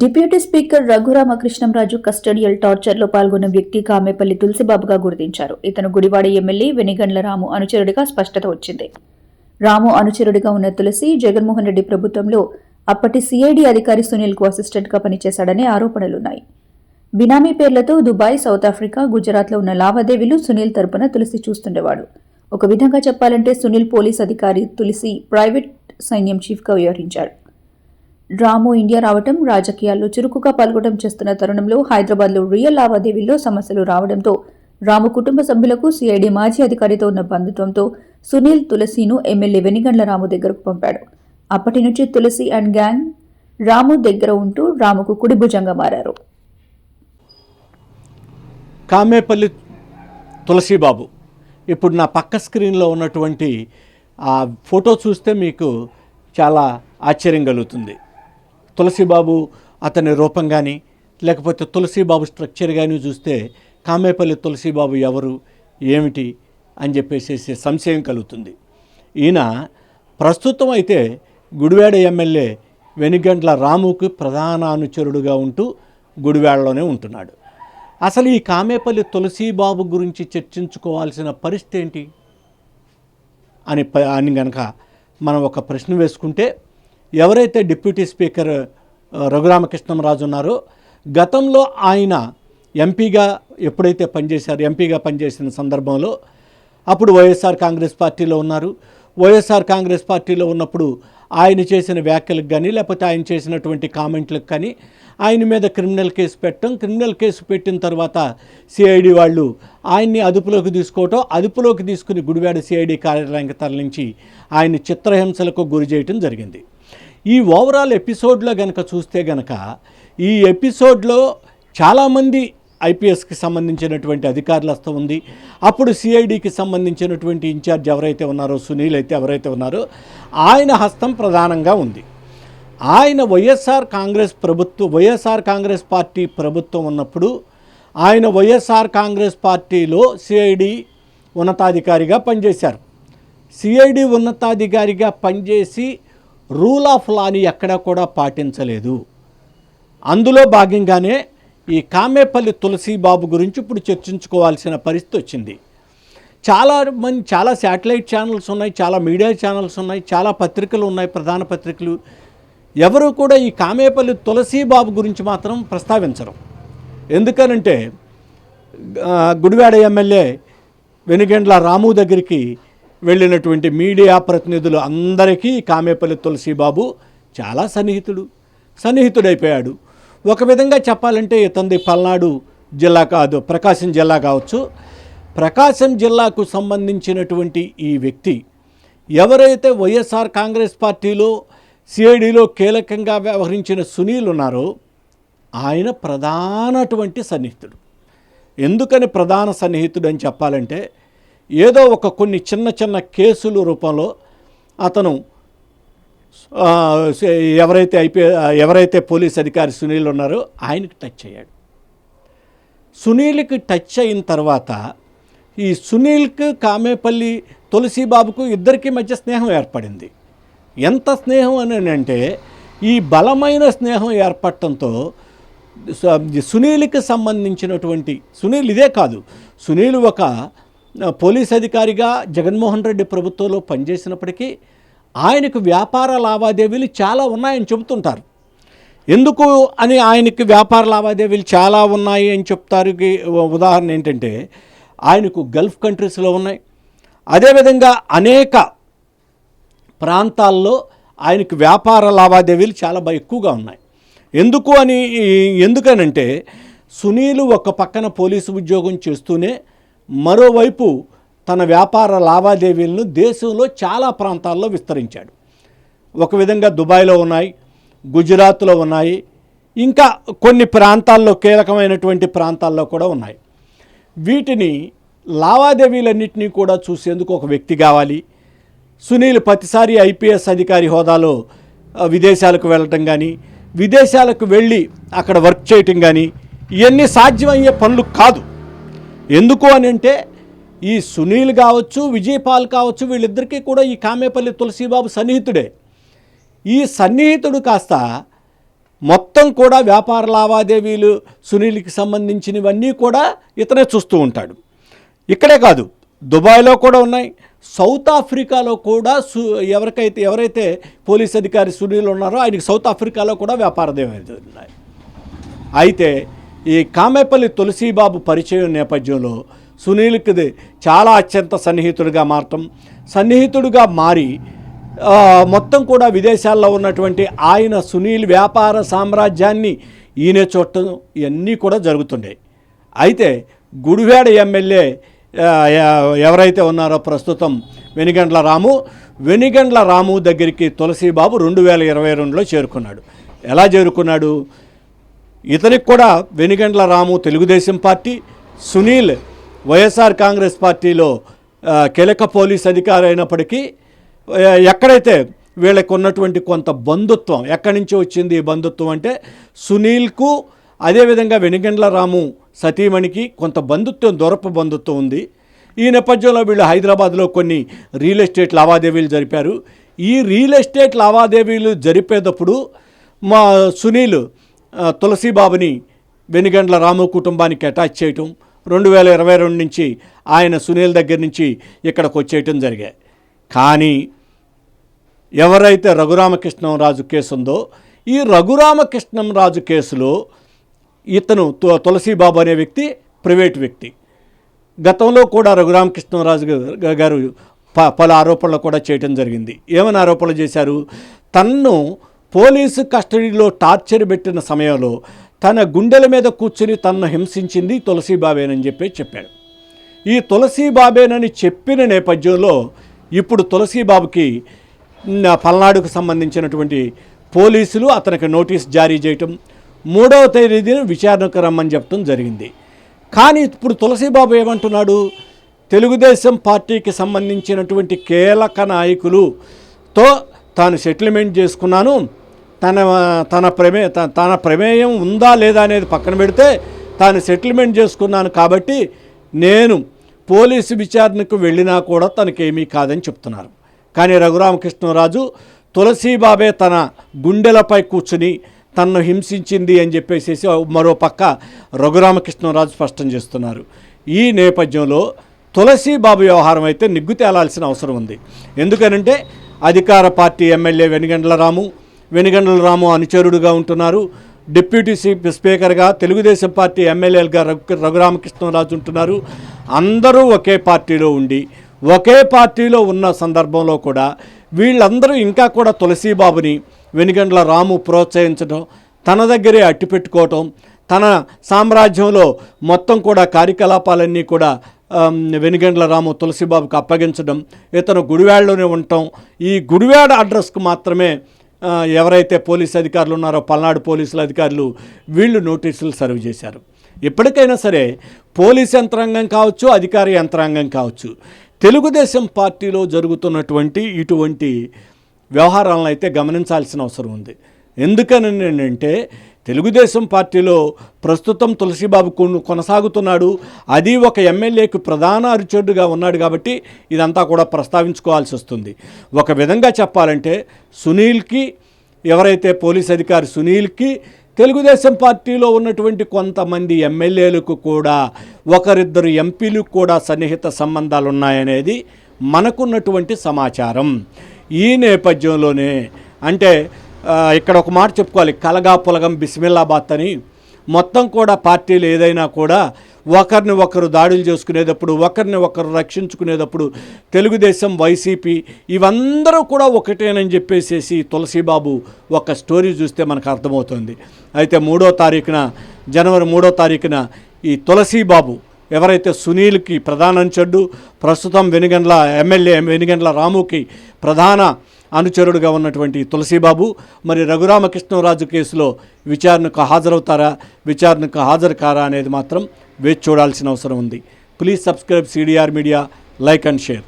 Deputy speaker Raghurama Krishnam Raju custodial టార్చర్లో పాల్గొన్న వ్యక్తి కామేపల్లి తులసిబాబుగా గుర్తించారు. ఇతను గుడివాడ ఎమ్మెల్యే వెనిగండ్ల రాము అనుచరుడిగా స్పష్టత వచ్చింది. రాము అనుచరుడిగా ఉన్న తులసి జగన్మోహన్ రెడ్డి ప్రభుత్వంలో అప్పటి సిఐడి అధికారి సునీల్కు అసిస్టెంట్గా పనిచేశాడనే ఆరోపణలున్నాయి. బినామీ పేర్లతో దుబాయ్ సౌత్ ఆఫ్రికా గుజరాత్లో ఉన్న లావాదేవీలు సునీల్ తరపున తులసి చూస్తుండేవాడు. ఒక విధంగా చెప్పాలంటే సునీల్ పోలీస్ అధికారి తులసి ప్రైవేట్ సైన్యం చీఫ్గా వ్యవహరించాడు. రాము ఇండియా రావటం రాజకీయాల్లో చురుకుగా పాల్గొనడం చేస్తున్న తరుణంలో హైదరాబాద్లో రియల్ లావాదేవీల్లో సమస్యలు రావడంతో రాము కుటుంబ సభ్యులకు సిఐడి మాజీ అధికారితో ఉన్న బంధుత్వంతో సునీల్ తులసిను ఎమ్మెల్యే వెనిగండ్ల రాము దగ్గరకు పంపాడు. అప్పటి నుంచి తులసి అండ్ గ్యాంగ్ రాము దగ్గర ఉంటూ రాముకు కుడి భుజంగా మారారు. కామేపల్లి తులసిబాబు ఇప్పుడు నా పక్క స్క్రీన్లో ఉన్నటువంటి ఆ ఫోటో చూస్తే మీకు చాలా ఆశ్చర్యం కలుగుతుంది. తులసిబాబు అతని రూపం కానీ లేకపోతే తులసిబాబు స్ట్రక్చర్ కానీ చూస్తే కామేపల్లి తులసిబాబు ఎవరు ఏమిటి అని చెప్పేసి సంశయం కలుగుతుంది. ఈయన ప్రస్తుతం అయితే గుడివాడ ఎమ్మెల్యే వెనిగండ్ల రాముకు ప్రధాన అనుచరుడుగా ఉంటూ గుడివాడలోనే ఉంటున్నాడు. అసలు ఈ కామేపల్లి తులసీబాబు గురించి చర్చించుకోవాల్సిన పరిస్థితి ఏంటి? అని అని గనక మనం ఒక ప్రశ్న వేసుకుంటే ఎవరైతే డిప్యూటీ స్పీకర్ రఘురామకృష్ణంరాజు ఉన్నారో గతంలో ఆయన ఎంపీగా ఎప్పుడైతే పనిచేశారు ఎంపీగా పనిచేసిన సందర్భంలో అప్పుడు వైఎస్ఆర్ కాంగ్రెస్ పార్టీలో ఉన్నారు. వైఎస్ఆర్ కాంగ్రెస్ పార్టీలో ఉన్నప్పుడు ఆయన చేసిన వ్యాఖ్యలకు కానీ లేకపోతే ఆయన చేసినటువంటి కామెంట్లకు కానీ ఆయన మీద క్రిమినల్ కేసు పెట్టడం క్రిమినల్ కేసు పెట్టిన తర్వాత సిఐడి వాళ్ళు ఆయన్ని అదుపులోకి తీసుకోవటం అదుపులోకి తీసుకుని గుడివాడ సిఐడి కార్యాలయానికి తరలించి ఆయన చిత్రహింసలకు గురి చేయటం జరిగింది. ఈ ఓవరాల్ ఎపిసోడ్లో గనక చూస్తే గనక ఈ ఎపిసోడ్లో చాలామంది ఐపీఎస్కి సంబంధించినటువంటి అధికారులు వస్తూ ఉంది. అప్పుడు సిఐడికి సంబంధించినటువంటి ఇన్ఛార్జ్ ఎవరైతే ఉన్నారో సునీల్ అయితే ఎవరైతే ఉన్నారో ఆయన హస్తం ప్రధానంగా ఉంది. ఆయన వైఎస్ఆర్ కాంగ్రెస్ ప్రభుత్వం వైఎస్ఆర్ కాంగ్రెస్ పార్టీ ప్రభుత్వం ఉన్నప్పుడు ఆయన వైఎస్ఆర్ కాంగ్రెస్ పార్టీలో సిఐడి ఉన్నతాధికారిగా పనిచేశారు. సిఐడి ఉన్నతాధికారిగా పనిచేసి రూల్ ఆఫ్ లాని ఎక్కడా కూడా పాటించలేదు. అందులో భాగంగానే ఈ కామేపల్లి తులసీబాబు గురించి ఇప్పుడు చర్చించుకోవాల్సిన పరిస్థితి వచ్చింది. చాలా మంది చాలా శాటిలైట్ ఛానల్స్ ఉన్నాయి చాలా మీడియా ఛానల్స్ ఉన్నాయి చాలా పత్రికలు ఉన్నాయి ప్రధాన పత్రికలు. ఎవరు కూడా ఈ కామేపల్లి తులసీబాబు గురించి మాత్రం ప్రస్తావించరు. ఎందుకనంటే గుడివాడ ఎమ్మెల్యే వెనుగెండ్ల రాము దగ్గరికి వెళ్ళినటువంటి మీడియా ప్రతినిధులు అందరికీ కామేపల్లి తులసీబాబు చాలా సన్నిహితుడు. సన్నిహితుడైపోయాడు. ఒక విధంగా చెప్పాలంటే ఇతంది పల్నాడు జిల్లా కాదు ప్రకాశం జిల్లా కావచ్చు. ప్రకాశం జిల్లాకు సంబంధించినటువంటి ఈ వ్యక్తి ఎవరైతే వైఎస్ఆర్ కాంగ్రెస్ పార్టీలో సిఐడిలో కీలకంగా వ్యవహరించిన సునీల్ ఉన్నారో ఆయన ప్రధానటువంటి సన్నిహితుడు. ఎందుకని ప్రధాన సన్నిహితుడు అని చెప్పాలంటే ఏదో ఒక కొన్ని చిన్న చిన్న కేసులు రూపంలో అతను ఎవరైతే ఐపీ ఎవరైతే పోలీస్ అధికారి సునీల్ ఉన్నారో ఆయనకి టచ్ అయ్యాడు. సునీల్కి టచ్ అయిన తర్వాత ఈ సునీల్కి కామేపల్లి తులసీబాబుకు ఇద్దరికి మధ్య స్నేహం ఏర్పడింది. ఎంత స్నేహం అని అంటే ఈ బలమైన స్నేహం ఏర్పడటంతో సునీల్కి సంబంధించినటువంటి సునీల్ ఇదే కాదు సునీల్ ఒక పోలీస్ అధికారిగా జగన్మోహన్ రెడ్డి ప్రభుత్వంలో పనిచేసినప్పటికీ ఆయనకు వ్యాపార లావాదేవీలు చాలా ఉన్నాయని చెబుతుంటారు. ఎందుకు అని ఆయనకి వ్యాపార లావాదేవీలు చాలా ఉన్నాయి అని చెప్తారు. ఉదాహరణ ఏంటంటే ఆయనకు గల్ఫ్ కంట్రీస్లో ఉన్నాయి. అదేవిధంగా అనేక ప్రాంతాల్లో ఆయనకు వ్యాపార లావాదేవీలు చాలా ఎక్కువగా ఉన్నాయి. ఎందుకు అని ఎందుకనంటే సునీలు ఒక పక్కన పోలీసు ఉద్యోగం చేస్తూనే మరోవైపు తన వ్యాపార లావాదేవీలను దేశంలో చాలా ప్రాంతాల్లో విస్తరించాడు. ఒక విధంగా దుబాయ్లో ఉన్నాయి గుజరాత్లో ఉన్నాయి ఇంకా కొన్ని ప్రాంతాల్లో కీలకమైనటువంటి ప్రాంతాల్లో కూడా ఉన్నాయి. వీటిని లావాదేవీలన్నింటినీ కూడా చూసేందుకు ఒక వ్యక్తి కావాలి. సునీల్ ప్రతిసారి ఐపీఎస్ అధికారి హోదాలో విదేశాలకు వెళ్ళటం కానీ విదేశాలకు వెళ్ళి అక్కడ వర్క్ చేయటం కానీ ఇవన్నీ సాధ్యమయ్యే పనులు కాదు. ఎందుకు అని అంటే ఈ సునీల్ కావచ్చు విజయపాల్ కావచ్చు వీళ్ళిద్దరికీ కూడా ఈ కామేపల్లి తులసీబాబు సన్నిహితుడే. ఈ సన్నిహితుడు కాస్త మొత్తం కూడా వ్యాపార లావాదేవీలు సునీల్కి సంబంధించినవన్నీ కూడా ఇతనే చూస్తూ ఉంటాడు. ఇక్కడే కాదు దుబాయ్లో కూడా ఉన్నాయి. సౌత్ ఆఫ్రికాలో కూడా సు ఎవరికైతే ఎవరైతే పోలీస్ అధికారి సునీల్ ఉన్నారో ఆయనకి సౌత్ ఆఫ్రికాలో కూడా వ్యాపార ఉన్నాయి. అయితే ఈ కామేపల్లి తులసీబాబు పరిచయం నేపథ్యంలో సునీల్కి చాలా అత్యంత సన్నిహితుడిగా మారటం సన్నిహితుడిగా మారి మొత్తం కూడా విదేశాల్లో ఉన్నటువంటి ఆయన సునీల్ వ్యాపార సామ్రాజ్యాన్ని ఈయన చూడటం ఇవన్నీ కూడా జరుగుతుండే అయితే గుడివాడ ఎమ్మెల్యే ఎవరైతే ఉన్నారో ప్రస్తుతం వెనిగండ్ల రాము వెనిగండ్ల రాము దగ్గరికి తులసీబాబు రెండు వేల ఇరవై రెండులో చేరుకున్నాడు. ఎలా చేరుకున్నాడు? ఇతనికి కూడా Venigandla Ramu Telugudesam party Sunil YSR Congress పార్టీలో కీలక పోలీస్ అధికారి అయినప్పటికీ ఎక్కడైతే వీళ్ళకు ఉన్నటువంటి కొంత బంధుత్వం ఎక్కడి నుంచి వచ్చింది ఈ బంధుత్వం అంటే సునీల్కు అదేవిధంగా వెనుగండ్ల రాము సతీమణికి కొంత బంధుత్వం దూరపు బంధుత్వం ఉంది. ఈ నేపథ్యంలో వీళ్ళు హైదరాబాద్లో కొన్ని రియల్ ఎస్టేట్ లావాదేవీలు జరిపారు. ఈ రియల్ ఎస్టేట్ లావాదేవీలు జరిపేటప్పుడు మా సునీల్ తులసీబాబుని వెనుగండ్ల రాము కుటుంబానికి అటాచ్ చేయటం రెండు వేల ఇరవై రెండు నుంచి ఆయన సునీల్ దగ్గర నుంచి ఇక్కడికి వచ్చేయటం జరిగాయి. కానీ ఎవరైతే రఘురామకృష్ణంరాజు కేసు ఉందో ఈ రఘురామకృష్ణంరాజు కేసులో ఇతను తు- తులసీబాబు అనే వ్యక్తి ప్రైవేట్ వ్యక్తి. గతంలో కూడా రఘురామకృష్ణరాజు రాజు గారు ప- పలు ఆరోపణలు కూడా చేయటం జరిగింది. ఏమని ఆరోపణలు చేశారు? తన్ను పోలీసు కస్టడీలో టార్చర్ పెట్టిన సమయంలో తన గుండెల మీద కూర్చుని తనను హింసించింది తులసీబాబేనని చెప్పి చెప్పాడు. ఈ తులసీబాబేనని చెప్పిన నేపథ్యంలో ఇప్పుడు తులసీబాబుకి పల్నాడుకు సంబంధించినటువంటి పోలీసులు అతనికి నోటీస్ జారీ చేయటం మూడవ తేదీన విచారణకు రమ్మని చెప్పడం జరిగింది. కానీ ఇప్పుడు తులసీబాబు ఏమంటున్నాడు? తెలుగుదేశం పార్టీకి సంబంధించినటువంటి కీలక నాయకులుతో తాను సెటిల్మెంట్ చేసుకున్నాను తన తన ప్రమే తన ప్రమేయం ఉందా లేదా అనేది పక్కన పెడితే తాను సెటిల్మెంట్ చేసుకున్నాను కాబట్టి నేను పోలీసు విచారణకు వెళ్ళినా కూడా తనకేమీ కాదని చెప్తున్నారు. కానీ రఘురామకృష్ణరాజు తులసీబాబే తన గుండెలపై కూర్చుని తనను హింసించింది అని చెప్పేసి మరో పక్క రఘురామకృష్ణరాజు స్పష్టం చేస్తున్నారు. ఈ నేపథ్యంలో తులసీబాబు వ్యవహారం అయితే నిగ్గు తేలాల్సిన అవసరం ఉంది. ఎందుకనంటే అధికార పార్టీ ఎమ్మెల్యే వెనుగండ్ల రాము వెనుగండ్ల రాము అనుచరుడుగా ఉంటున్నారు. డిప్యూటీ స్పీకర్గా తెలుగుదేశం పార్టీ ఎమ్మెల్యేలుగా రఘు రఘురామకృష్ణరాజు ఉంటున్నారు. అందరూ ఒకే పార్టీలో ఉండి ఒకే పార్టీలో ఉన్న సందర్భంలో కూడా వీళ్ళందరూ ఇంకా కూడా తులసీబాబుని వెనుగండ్ల రాము ప్రోత్సహించడం తన దగ్గరే అట్టిపెట్టుకోవటం తన సామ్రాజ్యంలో మొత్తం కూడా కార్యకలాపాలన్నీ కూడా వెనుగండ్ల రాము తులసిబాబుకు అప్పగించడం ఇతను గుడివాడలోనే ఉండటం ఈ గుడివాడ అడ్రస్కు మాత్రమే ఎవరైతే పోలీస్ అధికారులు ఉన్నారో పల్నాడు పోలీసుల అధికారులు వీళ్ళు నోటీసులు సర్వ్ చేశారు. ఎప్పటికైనా సరే పోలీస్ యంత్రాంగం కావచ్చు అధికార యంత్రాంగం కావచ్చు తెలుగుదేశం పార్టీలో జరుగుతున్నటువంటి ఇటువంటి వ్యవహారాలను అయితే గమనించాల్సిన అవసరం ఉంది. ఎందుకని అంటే తెలుగుదేశం పార్టీలో ప్రస్తుతం తులసిబాబు కొను- కొనసాగుతున్నాడు. అది ఒక ఎమ్మెల్యేకు ప్రధాన అరుచొడ్డుగా ఉన్నాడు కాబట్టి ఇదంతా కూడా ప్రస్తావించుకోవాల్సి వస్తుంది. ఒక విధంగా చెప్పాలంటే సునీల్కి ఎవరైతే పోలీస్ అధికారి సునీల్కి తెలుగుదేశం పార్టీలో ఉన్నటువంటి కొంతమంది ఎమ్మెల్యేలకు కూడా ఒకరిద్దరు ఎంపీలకు కూడా సన్నిహిత సంబంధాలు ఉన్నాయనేది మనకున్నటువంటి సమాచారం. ఈ నేపథ్యంలోనే అంటే ఇక్కడ ఒక మాట చెప్పుకోవాలి. కలగా పులగం బిస్మిల్లాబాత్ అని. మొత్తం కూడా పార్టీలు ఏదైనా కూడా ఒకరిని ఒకరు దాడులు చేసుకునేటప్పుడు ఒకరిని ఒకరు రక్షించుకునేటప్పుడు తెలుగుదేశం వైసీపీ ఇవందరూ కూడా ఒకటేనని చెప్పేసేసి తులసీబాబు ఒక స్టోరీ చూస్తే మనకు అర్థమవుతుంది. అయితే మూడో తారీఖున జనవరి మూడో తారీఖున ఈ తులసీబాబు ఎవరైతే సునీల్కి ప్రధాన అనుచరుడు ప్రస్తుతం వెనుగండ్ల ఎమ్మెల్యే వెనుగండ్ల రాముకి ప్రధాన అనుచరుడుగా ఉన్నటువంటి తులసీబాబు మరి రఘురామకృష్ణరాజు కేసులో విచారణకు హాజరవుతారా? విచారణకు హాజరు కారా అనేది మాత్రం వేచి చూడాల్సిన అవసరం ఉంది. Please subscribe CDR media like and share.